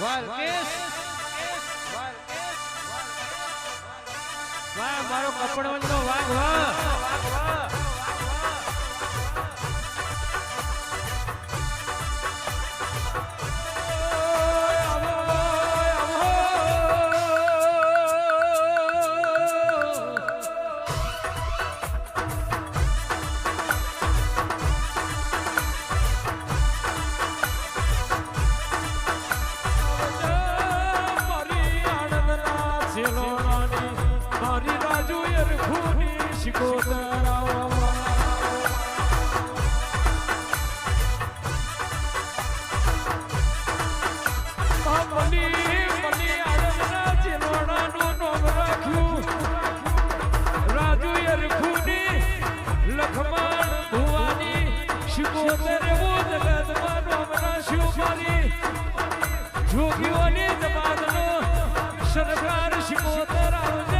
વાલકેશ વાહ મારો કપડવંતો વાઘ વાહ. મારી જોગીઓની જમાતનો સરકાર શિકોતર આવજે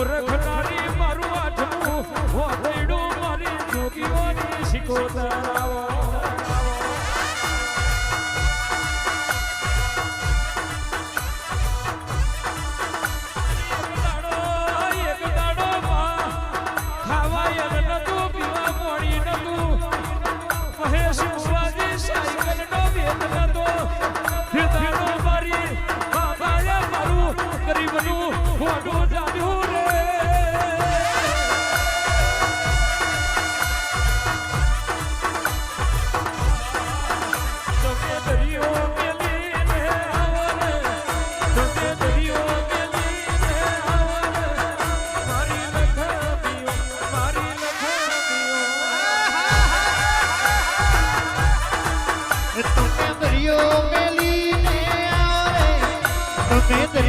ઓરખનારી મારું આઠમું. વાગડું મારી જોગીઓની શીખો આવો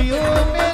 you me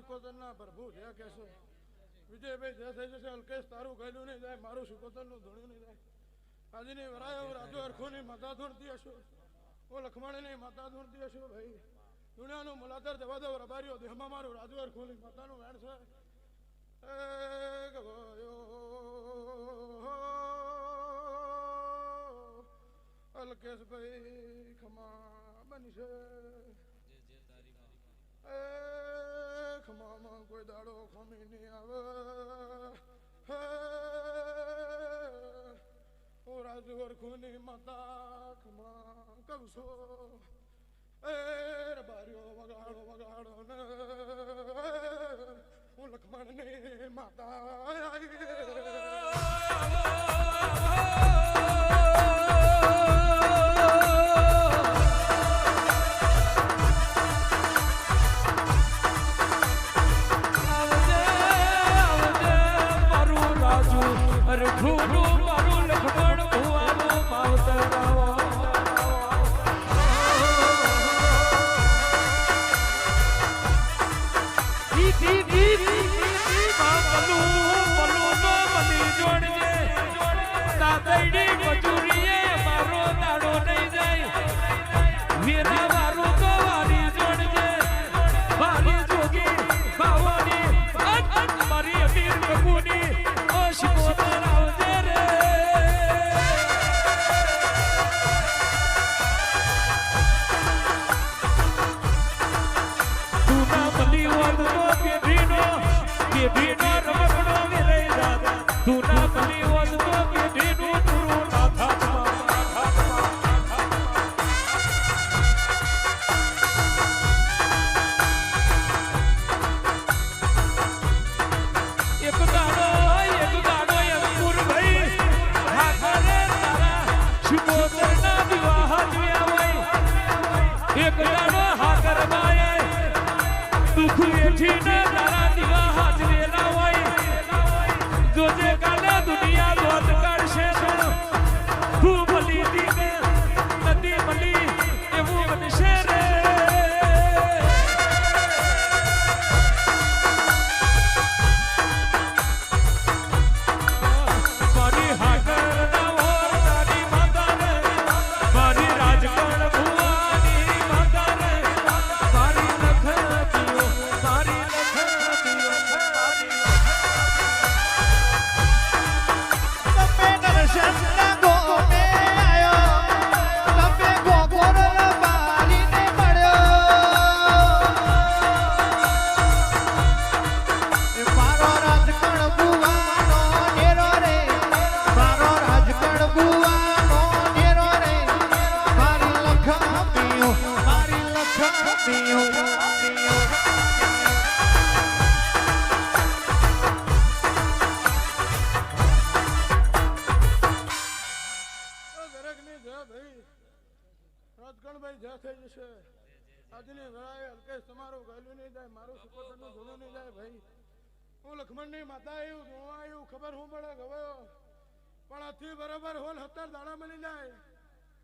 મારા શિકોતર ના પ્રભુ જય કહેશો. વિજયભાઈ જય થઈ જશે, અલ્કેશ તારું ગયેલું નહીં જાય, મારું શિકોતરનું ધોણ્યું નહીં જાય. આજની વરાયો રાજુ અરખો ની માતા ધૂણતી હશો. ઓ લખમણી ની માતા ધૂણતી હશો ભાઈ. દુનિયાનું મુલાતર જવા દો રબારીઓ, દેહમાં મારું રાજુ અરખો ની માતાનું વેણ છે. એ અલ્કેશભાઈ ખમા બનશે. ખમામાં કોઈ દાડો ખમી નહીં આવે ઓ રાજવર ખૂની મતાખમાં ખમા કવસો એ બાર્યો વગાડો વગાડો ને હું લખમણની માતા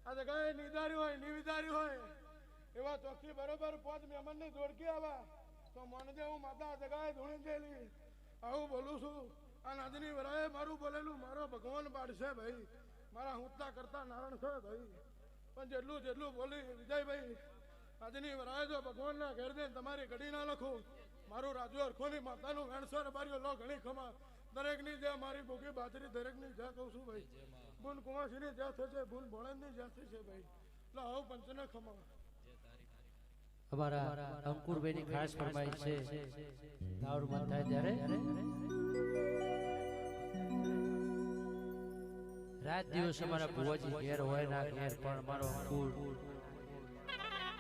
આ જગાએ નિધારી હોય નિવિધારી હોય, એવા ચોથી બરોબર પોત મહેમાનની જોડકી આવા, તો માનજે હું માતા જગાએ ધૂણી ગયેલી. આવું બોલું છું. આ આજની વરાએ મારું બોલેલું, મારો ભગવાન પાડશે ભાઈ. મારા હુંતા કરતા નારાયણ છે ભાઈ. પણ જેટલું જેટલું બોલી, વિજયભાઈ, આજની રાજો ભગવાનના ઘેર તમારી ઘડી ના લખું, મારું રાજુ અરખોની માતાનું વેણસર બાર્યો લો ઘણી ખમા. દરેકની જે મારી ભૂખી બાજરી, દરેકની જ્યાં કહું છું ભાઈ. બુન કુંવાસીની જ્યાં થશે, બુન ભોળાની જ્યાં થશે ભાઈ. લો, આવું પંચને ખમા અમારા અંકુરભાઈની ખાસ ફરમાઈશ છે. દારૂ બંધ થાય ત્યારે? રાત દિવસ અમારા ભુવાજી ઘેર હોય ના ઘેર પણ અમારો અંકુર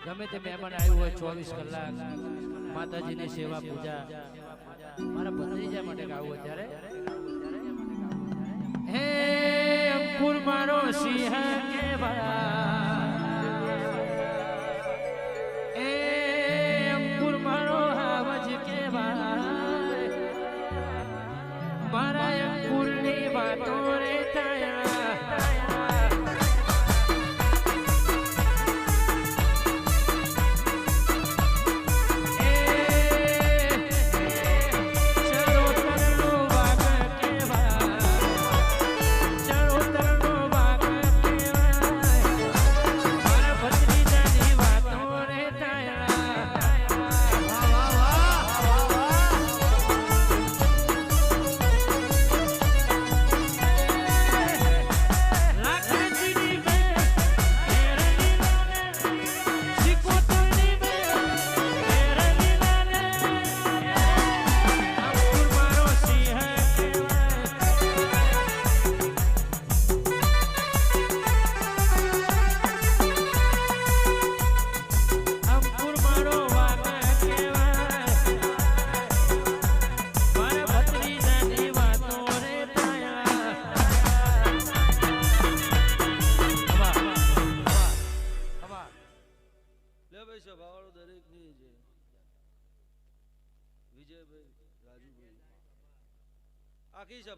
ગમે તે મહેમાન આવ્યું હોય ચોવીસ કલાક. માતાજીની સેવા પૂજા. મારા ભત્રીજા માટે ગાવું હોય ત્યારે હે અંકુર મારો સિંહ કેવા?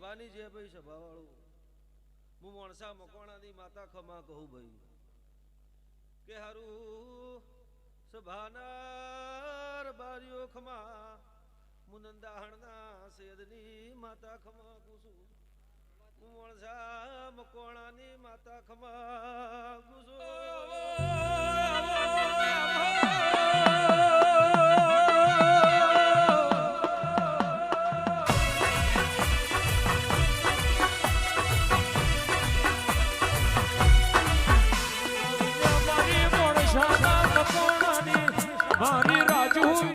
સભાની છે ભાઈ સભાવાળો. હું મણસા મકવાણાની માતા ખમા કહું ભાઈ. કે હારું, સભાનાર બારીઓ ખમા મુનંદાહણના સેદની માતા ખમા કુસું હું મણસા મકવાણાની માતા ખમા કુસુમ